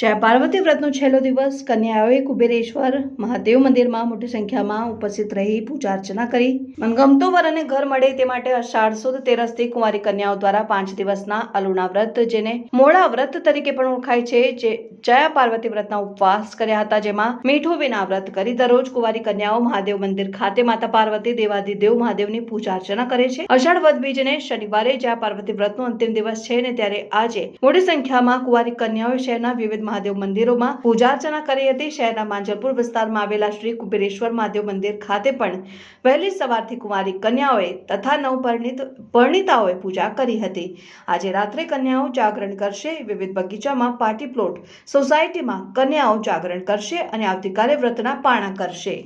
જયા પાર્વતી વ્રતનો છેલ્લો દિવસ. કન્યાઓએ કુબેરેશ્વર મહાદેવ મંદિરમાં મોટી સંખ્યામાં ઉપસ્થિત રહી પૂજા અર્ચના કરી. મનગમતો વર અને ઘર મળે તે માટે અષાઢ સુદ તેરસથી કુંવારી કન્યાઓ દ્વારા પાંચ દિવસના અલુણા વ્રત, જેને મોડા વ્રત તરીકે પણ ઓળખાય છે, જે જયા પાર્વતી વ્રતના ઉપવાસ કર્યા હતા, જેમાં મીઠું વિના વ્રત કરી દરરોજ કુંવારી કન્યાઓ મહાદેવ મંદિર ખાતે માતા પાર્વતી, દેવાદિદેવ મહાદેવની પૂજા અર્ચના કરે છે. અષાઢ વદ બીજને શનિવારે જયા પાર્વતી વ્રતનો અંતિમ દિવસ છે ને ત્યારે આજે મોટી સંખ્યામાં કુંવારી કન્યાઓ શહેરના વિવિધ મહાદેવ મંદિરોમાં પૂજા અર્ચના કરી હતી. શહેરના માંજલપુર વિસ્તારમાં આવેલા શ્રી કુબેરેશ્વર મહાદેવ મંદિર ખાતે પણ વહેલી સવારથી કુંવારી કન્યાઓએ તથા નવપરિણીત પરિણીતાઓએ પૂજા કરી હતી. આજે રાત્રે કન્યાઓ જાગરણ કરશે. વિવિધ બગીચામાં પાર્ટી પ્લોટ સોસાયટીમાં કન્યાઓ જાગરણ કરશે અને આવતીકાલે વ્રતના પાણા કરશે.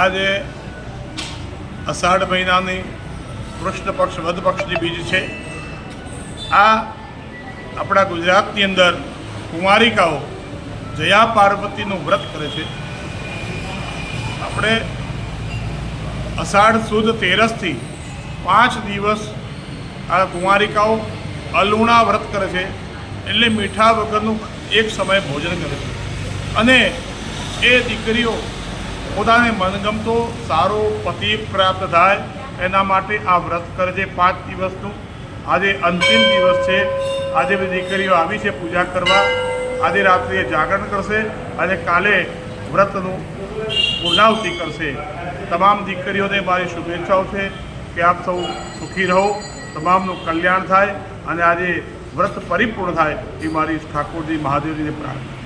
આજે અષાઢ મહિનાની કૃષ્ણ પક્ષ વધ પક્ષની બીજ છે. આ આપણા ગુજરાતની અંદર કુંવારિકાઓ જયા પાર્વતીનું વ્રત કરે છે. આપણે અષાઢ સુદ તેરસથી પાંચ દિવસ આ કુંવારિકાઓ અલુણા વ્રત કરે છે એટલે મીઠા વગરનું એક સમય ભોજન કરે છે. અને એ દીકરીઓ પોતાને મનગમતો સારો પતિ પ્રાપ્ત થાય એના માટે આ વ્રત કરે છે પાંચ દિવસનું. આજે અંતિમ દિવસ છે. આજે બધી દીકરીઓ આવી છે પૂજા કરવા. આજે રાત્રે જાગરણ કરશે. અને કાલે વ્રતનું પૂર્ણાવતિ કરશે. તમામ દીકરીઓને મારી શુભેચ્છાઓ છે કે આપ સૌ સુખી રહો. તમામનું કલ્યાણ થાય અને આજે વ્રત પરિપૂર્ણ થાય એ મારી ઠાકોરજી મહાદેવજીને પ્રાર્થના